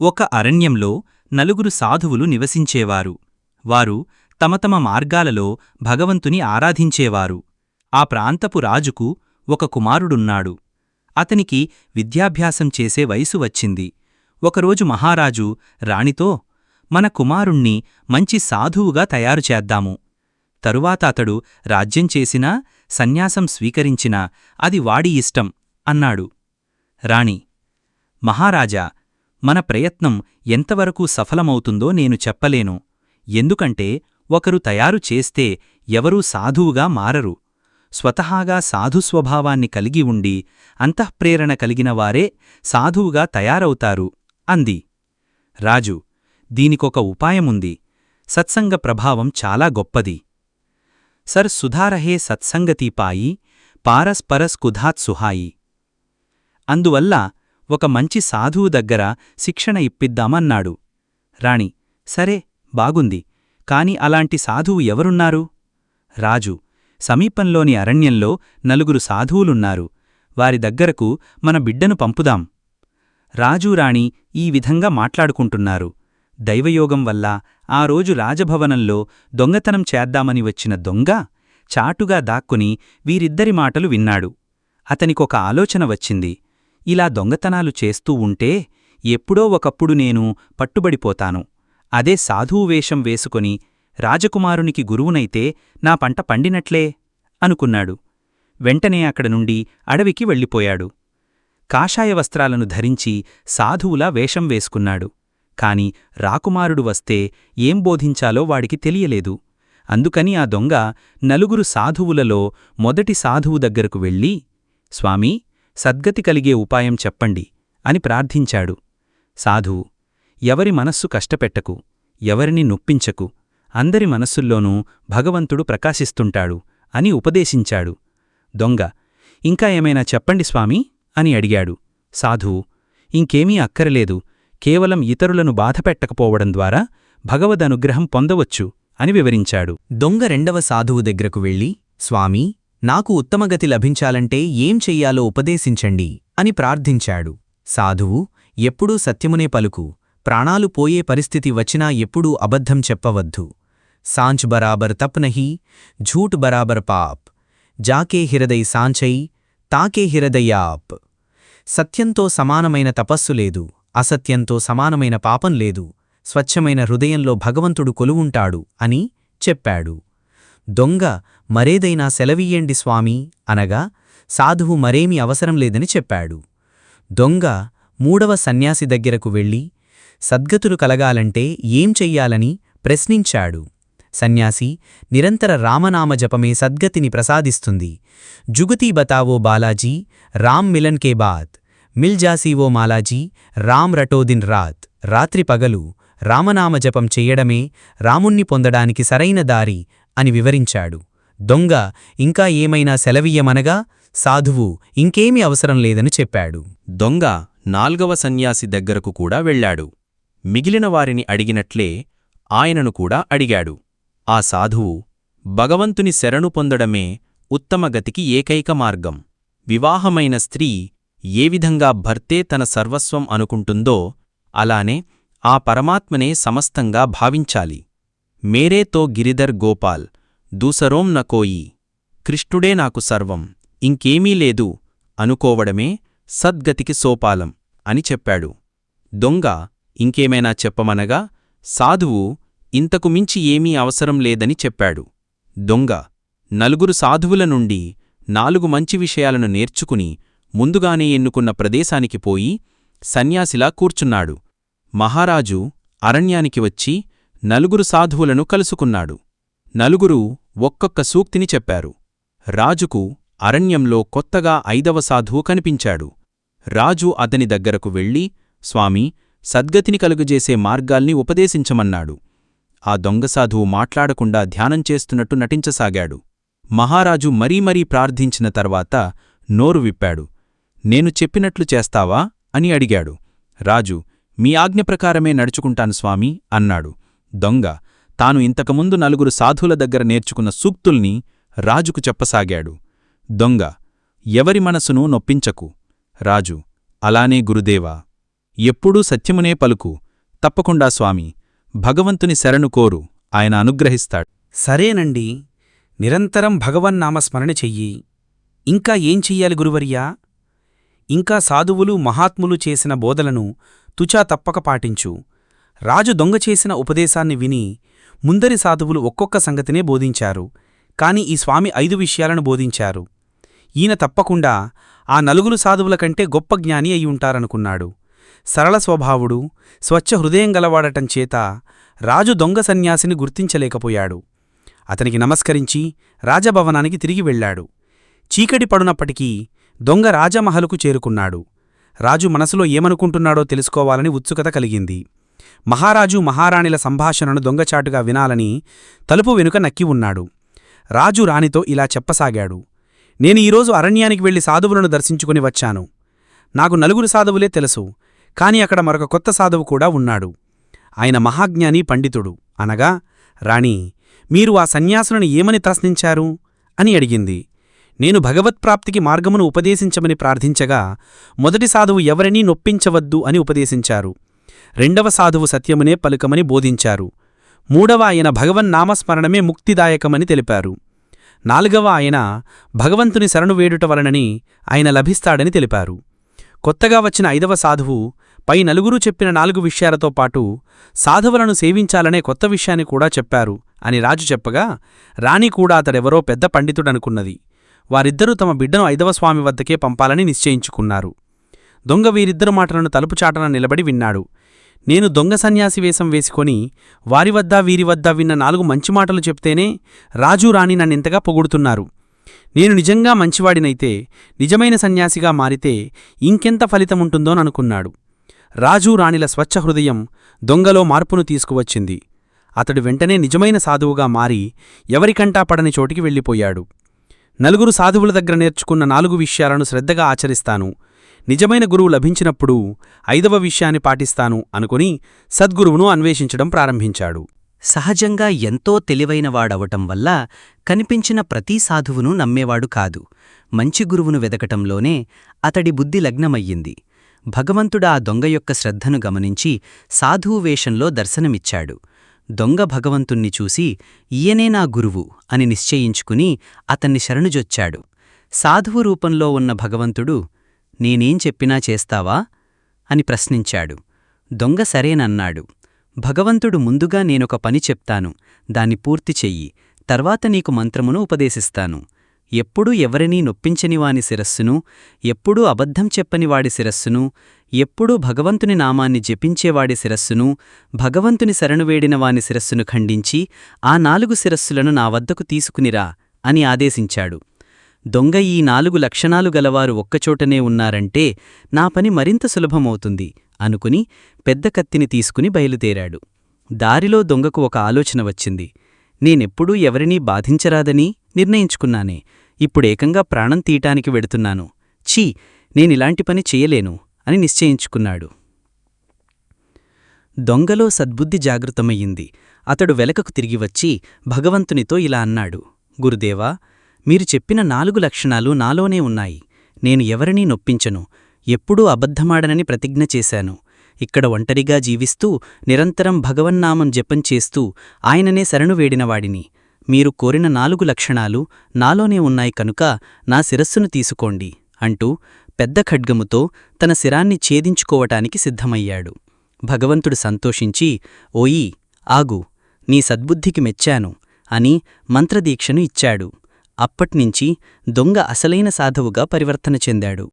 ఒక అరణ్యంలో నలుగురు సాధువులు నివసించేవారు. వారు తమ తమ మార్గాలలో భగవంతుని ఆరాధించేవారు. ఆ ప్రాంతపు రాజుకు ఒక కుమారుడున్నాడు. అతనికి విద్యాభ్యాసం చేసే వయసు వచ్చింది. ఒకరోజు మహారాజు రాణితో మన కుమారుణ్ణి మంచి సాధువుగా తయారు చేద్దాము. తరువాత అతడు రాజ్యం చేసినా సన్యాసం స్వీకరించినా అది వాడి ఇష్టం అన్నాడు. రాణి మహారాజా మన ప్రయత్నం ఎంతవరకు సఫలమవుతుందో నేను చెప్పలేను. ఎందుకంటే ఒకరు తయారు చేస్తే ఎవరూ సాధువుగా మారరు. స్వతహాగా సాధుస్వభావాన్ని కలిగి ఉండి అంతఃప్రేరణ కలిగిన వారే సాధువుగా తయారవుతారు అంది. రాజు దీనికొక ఉపాయముంది. సత్సంగ ప్రభావం చాలా గొప్పది. సర్ సుధారహే సత్సంగతీపాయి పారస్పరస్ కుధాత్ అందువల్ల ఒక మంచి సాధువు దగ్గర శిక్షణ ఇప్పిద్దామన్నాడు. రాణి సరే బాగుంది. కాని అలాంటి సాధువు ఎవరున్నారు? రాజు సమీపంలోని అరణ్యంలో నలుగురు సాధువులున్నారు. వారి దగ్గరకు మన బిడ్డను పంపుదాం. రాజూరాణి ఈ విధంగా మాట్లాడుకుంటున్నారు. దైవయోగం వల్ల ఆ రోజు రాజభవనంలో దొంగతనం చేద్దామని వచ్చిన దొంగ చాటుగా దాక్కుని వీరిద్దరి మాటలు విన్నాడు. అతనికొక ఆలోచన వచ్చింది. ఇలా దొంగతనాలు చేస్తూ ఉంటే ఎప్పుడో ఒకప్పుడు నేను పట్టుబడిపోతాను. అదే సాధువు వేషం వేసుకొని రాజకుమారునికి గురువునైతే నా పంట పండినట్లే అనుకున్నాడు. వెంటనే అక్కడ నుండి అడవికి వెళ్ళిపోయాడు. కాషాయ వస్త్రాలను ధరించి సాధువులా వేషం వేసుకున్నాడు. కాని రాకుమారుడు వస్తే ఏం బోధించాలో వాడికి తెలియలేదు. అందుకని ఆ దొంగ నలుగురు సాధువులలో మొదటి సాధువు దగ్గరకు వెళ్ళి స్వామీ సద్గతి కలిగే ఉపాయం చెప్పండి అని ప్రార్థించాడు. సాధువు ఎవరి మనస్సు కష్టపెట్టకు ఎవరిని నొప్పించకు అందరి మనస్సుల్లోనూ భగవంతుడు ప్రకాశిస్తుంటాడు అని ఉపదేశించాడు. దొంగ ఇంకా ఏమైనా చెప్పండి స్వామీ? అని అడిగాడు. సాధువు ఇంకేమీ అక్కరలేదు కేవలం ఇతరులను బాధపెట్టకపోవడం ద్వారా భగవదనుగ్రహం పొందవచ్చు అని వివరించాడు. దొంగ రెండవ సాధువు దగ్గరకు వెళ్ళి స్వామీ నాకు ఉత్తమగతి లభించాలంటే ఏం చెయ్యాలో ఉపదేశించండి అని ప్రార్థించాడు. సాధువు ఎప్పుడూ సత్యమునే పలుకు ప్రాణాలు పోయే పరిస్థితి వచ్చినా ఎప్పుడూ అబద్ధం చెప్పవద్దు. సాంచ్ బరాబర్ తప్ నహీ ఝూట్ బరాబర్ పాప్. జాకే హిరదై సాంచై తాకే హిరదయాప్ సత్యంతో సమానమైన తపస్సు లేదు అసత్యంతో సమానమైన పాపం లేదు స్వచ్ఛమైన హృదయంలో భగవంతుడు కొలువుంటాడు అని చెప్పాడు. దొంగ మరేదైనా సెలవీయండి స్వామీ అనగా సాధువు మరేమీ అవసరం లేదని చెప్పాడు. దొంగ మూడవ సన్యాసి దగ్గరకు వెళ్ళి సద్గతులు కలగాలంటే ఏం చెయ్యాలని ప్రశ్నించాడు. సన్యాసి నిరంతర రామనామ జపమే సద్గతిని ప్రసాదిస్తుంది. జుగుతీ బతావో బాలాజీ రామ్ మిలన్ కే బాత్. మిల్ జాసీవో మాలాజీ రామ్ రటోదిన్ రాత్. రాత్రి పగలు రామనామ జపం చెయ్యడమే రాముణ్ణి పొందడానికి సరైన దారి అని వివరించాడు. దొంగ ఇంకా ఏమైనా సెలవియ్యమనగా సాధువు ఇంకేమీ అవసరం లేదని చెప్పాడు. దొంగ నాల్గవ సన్యాసి దగ్గరకు కూడా వెళ్ళాడు. మిగిలిన వారిని అడిగినట్లే ఆయనను కూడా అడిగాడు. ఆ సాధువు భగవంతుని శరణు పొందడమే ఉత్తమగతికి ఏకైక మార్గం. వివాహమైన స్త్రీ ఏ విధంగా భర్తే తన సర్వస్వం అనుకుంటుందో అలానే ఆ పరమాత్మనే సమస్తంగా భావించాలి. మేరే తో గిరిధర్ గోపాల్ దూసరోం నకోయి కృష్ణుడే నాకు సర్వం ఇంకేమీ లేదు అనుకోవడమే సద్గతికి సోపాలం అని చెప్పాడు. దొంగ ఇంకేమైనా చెప్పమనగా సాధువు ఇంతకు మించి ఏమీ అవసరం లేదని చెప్పాడు. దొంగ నలుగురు సాధువుల నుండి నాలుగు మంచి విషయాలను నేర్చుకుని ముందుగానే ఎన్నుకున్న ప్రదేశానికి పోయి సన్యాసిలా కూర్చున్నాడు. మహారాజు అరణ్యానికి వచ్చి నలుగురు సాధువులను కలుసుకున్నాడు. నలుగురు ఒక్కొక్క సూక్తిని చెప్పారు. రాజుకు అరణ్యంలో కొత్తగా ఐదవ సాధువు కనిపించాడు. రాజు అతని దగ్గరకు వెళ్ళి స్వామీ సద్గతిని కలుగజేసే మార్గాల్ని ఉపదేశించమన్నాడు. ఆ దొంగసాధువు మాట్లాడకుండా ధ్యానం చేస్తున్నట్టు నటించసాగాడు. మహారాజు మరీ మరీ ప్రార్థించిన తర్వాత నోరు విప్పాడు. నేను చెప్పినట్లు చేస్తావా? అని అడిగాడు. రాజు మీ ఆజ్ఞ ప్రకారమే నడుచుకుంటాను స్వామి అన్నాడు. దొంగ. తాను ఇంతకుముందు నలుగురు సాధువుల దగ్గర నేర్చుకున్న సూక్తుల్ని రాజుకు చెప్పసాగాడు. దొంగ ఎవరి మనసును నొప్పించకు. రాజు అలానే గురుదేవా ఎప్పుడూ సత్యమునే పలుకు. తప్పకుండా స్వామి భగవంతుని శరణు కోరు ఆయన అనుగ్రహిస్తాడు. సరేనండి నిరంతరం భగవన్నామస్మరణ చెయ్యి. ఇంకా ఏం చెయ్యాలి గురువర్యా? ఇంకా సాధువులు మహాత్ములు చేసిన బోధలను తుచా తప్పక పాటించు. రాజు దొంగ చేసిన ఉపదేశాన్ని విని ముందరి సాధువులు ఒక్కొక్క సంగతినే బోధించారు. కాని ఈ స్వామి ఐదు విషయాలను బోధించారు. ఈయన తప్పకుండా ఆ నలుగురు సాధువుల కంటే గొప్ప జ్ఞాని అయి ఉంటారనుకున్నాడు. సరళ స్వభావుడు స్వచ్ఛ హృదయం గలవాడటం చేత రాజు దొంగ సన్యాసిని గుర్తించలేకపోయాడు. అతనికి నమస్కరించి రాజభవనానికి తిరిగి వెళ్ళాడు. చీకటి పడునప్పటికీ దొంగ రాజమహలుకు చేరుకున్నాడు. రాజు మనసులో ఏమనుకుంటున్నాడో తెలుసుకోవాలని ఉత్సుకత కలిగింది. మహారాజు మహారాణిల సంభాషణను దొంగచాటుగా వినాలని తలుపు వెనుక నక్కి ఉన్నాడు. రాజు రాణితో ఇలా చెప్పసాగాడు. నేను ఈరోజు అరణ్యానికి వెళ్ళి సాధువులను దర్శించుకుని వచ్చాను. నాకు నలుగురు సాధువులే తెలుసు కాని అక్కడ మరొక కొత్త సాధువు కూడా ఉన్నాడు. ఆయన మహాజ్ఞాని పండితుడు. అనగా రాణి మీరు ఆ సన్యాసులను ఏమని ప్రశ్నించారు? అని అడిగింది. నేను భగవత్ప్రాప్తికి మార్గమును ఉపదేశించమని ప్రార్థించగా మొదటి సాధువు ఎవరినీ నొప్పించవద్దు అని ఉపదేశించారు. రెండవ సాధువు సత్యమునే పలుకమని బోధించారు. మూడవ ఆయన భగవన్నామస్మరణమే ముక్తిదాయకమని తెలిపారు. నాలుగవ ఆయన భగవంతుని శరణు వేడుట వలనని ఆయన లభిస్తాడని తెలిపారు. కొత్తగా వచ్చిన ఐదవ సాధువు పై నలుగురు చెప్పిన నాలుగు విషయాలతో పాటు సాధువులను సేవించాలనే కొత్త విషయాన్ని కూడా చెప్పారు అని రాజు చెప్పగా రాణి కూడా అతడెవరో పెద్ద పండితుడనుకున్నది. వారిద్దరూ తమ బిడ్డను ఐదవ స్వామి వద్దకే పంపాలని నిశ్చయించుకున్నారు. దొంగ వీరిద్దరు మాటలను తలుపుచాటన నిలబడి విన్నాడు. నేను దొంగ సన్యాసి వేషం వేసుకొని వారి వద్ద వీరి వద్ద విన్న నాలుగు మంచి మాటలు చెప్తేనే రాజు రాణి నన్నింతగా పొగుడుతున్నారు. నేను నిజంగా మంచివాడినైతే నిజమైన సన్యాసిగా మారితే ఇంకెంత ఫలితముంటుందోననుకున్నాడు రాజు రాణిల స్వచ్ఛ హృదయం దొంగలో మార్పును తీసుకువచ్చింది. అతడు వెంటనే నిజమైన సాధువుగా మారి ఎవరికంటా పడని చోటికి వెళ్ళిపోయాడు. నలుగురు సాధువుల దగ్గర నేర్చుకున్న నాలుగు విషయాలను శ్రద్ధగా ఆచరిస్తాను. నిజమైన గురువు లభించినప్పుడు ఐదవ విషయాన్ని పాటిస్తాను అనుకుని సద్గురువును అన్వేషించడం ప్రారంభించాడు. సహజంగా ఎంతో తెలివైనవాడవటం వల్ల కనిపించిన ప్రతి సాధువును నమ్మేవాడు కాదు. మంచి గురువును వెదకటంలోనే అతడి బుద్ధి లగ్నమయ్యింది. భగవంతుడా దొంగ యొక్క శ్రద్ధను గమనించి సాధువు వేషంలో దర్శనమిచ్చాడు. దొంగ భగవంతుణ్ణి చూసి ఈయనే నా గురువు అని నిశ్చయించుకుని అతన్ని శరణుజొచ్చాడు. సాధువు రూపంలో ఉన్న భగవంతుడు నేనేం చెప్పినా చేస్తావా? అని ప్రశ్నించాడు. దొంగ సరేనన్నాడు. భగవంతుడు ముందుగా నేనొక పని చెప్తాను. దాన్ని పూర్తి చెయ్యి. తర్వాత నీకు మంత్రమును ఉపదేశిస్తాను. ఎప్పుడూ ఎవరినీ నొప్పించనివాని శిరస్సును ఎప్పుడూ అబద్ధం చెప్పనివాడి శిరస్సును ఎప్పుడూ భగవంతుని నామాన్ని జపించేవాడి శిరస్సును భగవంతుని శరణువేడిన వాని శిరస్సును ఖండించి ఆ నాలుగు శిరస్సులను నా వద్దకు తీసుకునిరా అని ఆదేశించాడు. దొంగ ఈ నాలుగు లక్షణాలు గలవారు ఒక్కచోటనే ఉన్నారంటే నా పని మరింత సులభమవుతుంది అనుకుని పెద్ద కత్తిని తీసుకుని బయలుదేరాడు. దారిలో దొంగకు ఒక ఆలోచన వచ్చింది. నేనెప్పుడూ ఎవరినీ బాధించరాదని నిర్ణయించుకున్నానే. ఇప్పుడేకంగా ప్రాణం తీయటానికి వెడుతున్నాను. ఛీ నేనిలాంటి పని చెయ్యలేను అని నిశ్చయించుకున్నాడు. దొంగలో సద్బుద్ధి జాగృతమయ్యింది. అతడు వెలకకు తిరిగివచ్చి భగవంతునితో ఇలా అన్నాడు. గురుదేవా మీరు చెప్పిన నాలుగు లక్షణాలు నాలోనే ఉన్నాయి. నేను ఎవరినీ నొప్పించను. ఎప్పుడూ అబద్ధమాడనని ప్రతిజ్ఞ చేశాను. ఇక్కడ ఒంటరిగా జీవిస్తూ నిరంతరం భగవన్నామం జపం చేస్తూ ఆయననే శరణు వేడినవాడిని. మీరు కోరిన నాలుగు లక్షణాలు నాలోనే ఉన్నాయి కనుక నా శిరస్సును తీసుకోండి అంటూ పెద్ద ఖడ్గముతో తన శిరాన్ని ఛేదించుకోవటానికి సిద్ధమయ్యాడు. భగవంతుడు సంతోషించి ఓయీ ఆగు నీ సద్బుద్ధికి మెచ్చాను అని మంత్రదీక్షను ఇచ్చాడు. అప్పట్నించి దొంగ అసలైన సాధువుగా పరివర్తన చెందాడు.